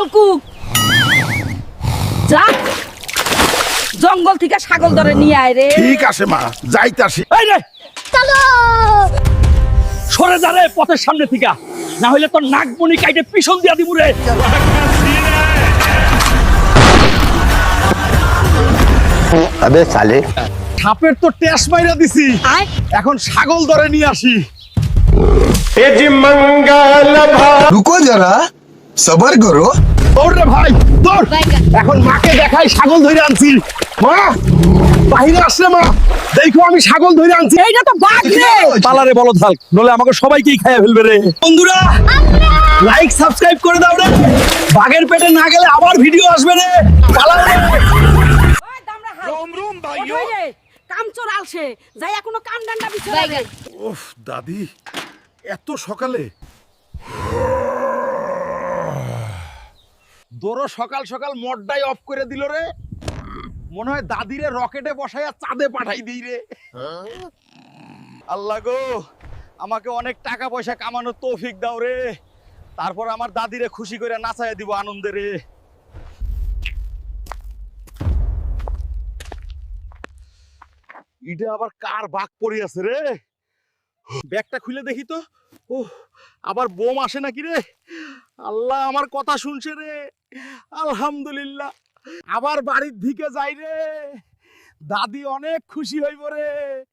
ফালকু যা। জঙ্গল থেকে ছাগল ধরে নিয়ে আয় রে। ঠিক আছে মা। যাইতাছি। এই রে চলো। সরে যা রে পথের সামনে থেকে। না হইলে তোর নাকমণি কাইটে পিছন দিয়া দিব রে। আবে সালে সাপের তো টেস মাইরা দিছি। এখন ছাগল ধরে নিয়ে আসি। এ জি মঙ্গল ভা রুকো যারা करो দৌড় রে ভাই দৌড়। এখন মাকে দেখাই ছাগল ধরে আনছি। মা বাহিরে আসলে মা। দেখো আমি ছাগল ধরে আনছি। এইটা তো বাঘ রে। পালারে বলো থাক নলে আমাকে সবাইকেই খাইয়া ফেলবে রে। বন্ধুরা লাইক সাবস্ক্রাইব করে দাও রে। বাঘের পেটে না গেলে আবার ভিডিও আসবে রে। পালাও রে। ওই দামড়া হাল। ওঠ ওই কাম চোর আলসে। যাই এখনও কাম ডান্ডা বিছানা রে উফ দাদি এত সকালে। দোরো সকাল সকাল মোডটাই অফ করে দিল রে। মনে হয় দাদিরে রকেটে বসাইয়া চাঁদে পাঠাই দিই রে। আল্লাহ গো, আমাকে অনেক টাকা পয়সা কামানোর তৌফিক দাও রে। তারপর আমার দাদিরে খুশি করে নাচাইয়া দিব আনন্দে রে। ইটা আবার কার বাঘ পড়ে আছে রে? ব্যাগটা খুলে দেখি তো। ও আবার বোম আসে নাকি রে? আল্লাহ, আমার কথা শুনছে রে। আলহামদুলিল্লাহ। আবার বাড়ির দিকে যাই রে। দাদি অনেক খুশি হইব রে।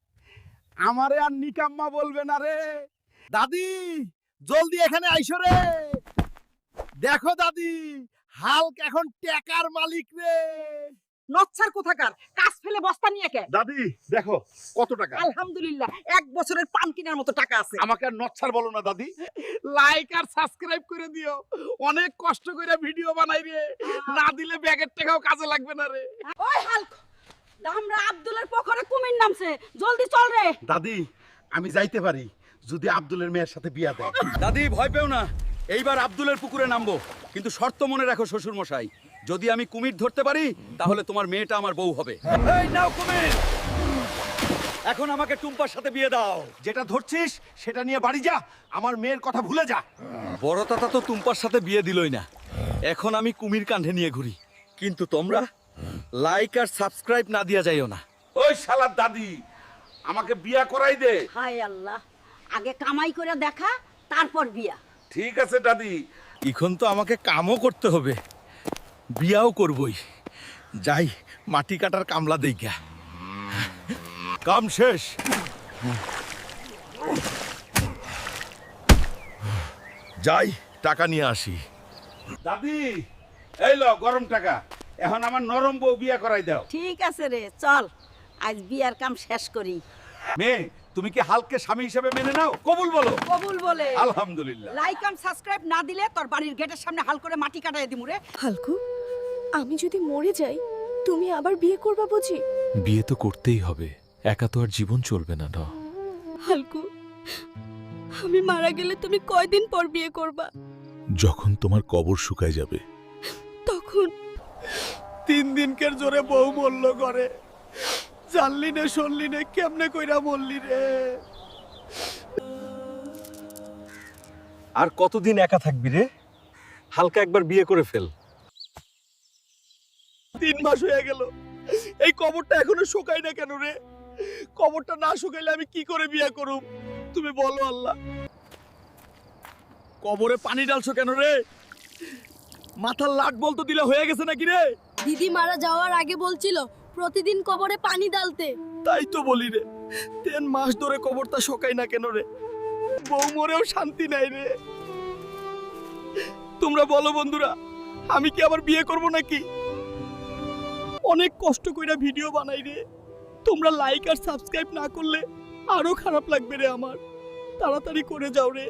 আমারে আর নিকাম্মা বলবে না রে। দাদি, জলদি এখানে আইসো রে। দেখো দাদি, হালক এখন টেকার মালিক রে। নচ্ছার কোথাকার? কাজ ফেলে বস্তা নিয়ে কে? দাদি দেখো কত টাকা? আলহামদুলিল্লাহ এক বছরের পান কেনার মতো টাকা আছে। আমাকে আর নচ্ছার বলো না দাদি। লাইক আর সাবস্ক্রাইব করে দিও। অনেক কষ্ট করে ভিডিও বানাই রে। না দিলে ব্যাগের টাকাও কাজে লাগবে না রে। ওই হালক! দামরা আব্দুলের পখরে কুমির নামছে। জলদি চল রে। দাদি আমি যাইতে পারি যদি আব্দুলের মেয়ের সাথে বিয়া দেয়। দাদি ভয় পেও না। এইবার আব্দুলের পুকুরে নামবো। কিন্তু শর্ত মনে রাখো শ্বশুর মশাই যদি আমি কুমির ধরতে পারি তাহলে তোমার মেয়েটা আমার বউ হবে। এই নাও কুমির! এখন আমাকে টুম্পার সাথে বিয়ে দাও। যেটা ধরছিস সেটা নিয়ে বাড়ি যা। আমার মেয়ের কথা ভুলে যা। বড় তাতা তো টুম্পার সাথে বিয়ে দিলই না। এখন আমি কুমির কাঁধে নিয়ে ঘুরি। কিন্তু তোমরা লাইক আর সাবস্ক্রাইব না দিয়া যাইও না। ওই শালার দাদি আমাকে বিয়া করাই দে। হায় আল্লাহ আগে কামাই করে দেখা তারপর বিয়া। ঠিক আছে দাদি। এখন তো আমাকে কামও করতে হবে। বিয়াও করবই। যাই মাটি কাটার কামলা দেইগা কাম শেষ। যাই টাকা নিয়ে আসি। দাদি এই লো গরম টাকা। এখন আমার নরম বউ বিয়া করাই দাও। ঠিক আছে রে চল। আজ বিয়ার কাম শেষ করি। মেয়ে তুমি কি হালকে স্বামী হিসেবে মেনে নাও? কবুল বলো। কবুল বলে। আলহামদুলিল্লাহ। লাইক এন্ড সাবস্ক্রাইব না দিলে তোর বাড়ির গেটের সামনে হাল করে মাটি কাটাই দিমু রে। হালকু আমি যদি মরে যাই তুমি আবার বিয়ে করবা বুঝি? বিয়ে তো করতেই হবে। একা তো আর জীবন চলবে না না হালকু আমি মারা গেলে তুমি কয়দিন পর বিয়ে করবা? যখন তোমার কবর শুকায় যাবে। তখন? তিন দিনকের জোরে বউ বলল করে জানলি না শুনলি না কেমনে কইরা বললি রে? আর কতদিন একা থাকবি রে? হালকা একবার বিয়ে করে ফেল। তিন মাস হয়ে গেল। এই কবরটা এখনও শুকাই না কেন রে? কবরটা না শুকাইলে আমি কি করে বিয়ে করুম? তুমি বলো আল্লাহ। কবরে পানি ডালছো কেন রে? মাথার লাট বলতো দিলে হয়ে গেছে নাকি রে? দিদি মারা যাওয়ার আগে বলছিল প্রতিদিন কবরে পানি ডালতে তাই তো বলি রে তিন মাস ধরে কবরটা শোকাই না কেন রে? বউ মরেও শান্তি নাই রে। তোমরা বলো বন্ধুরা আমি কি আবার বিয়ে করব নাকি? অনেক কষ্ট করে ভিডিও বানাই রে। তোমরা লাইক আর সাবস্ক্রাইব না করলে আরও খারাপ লাগবে রে আমার। তাড়াতাড়ি করে যাও রে।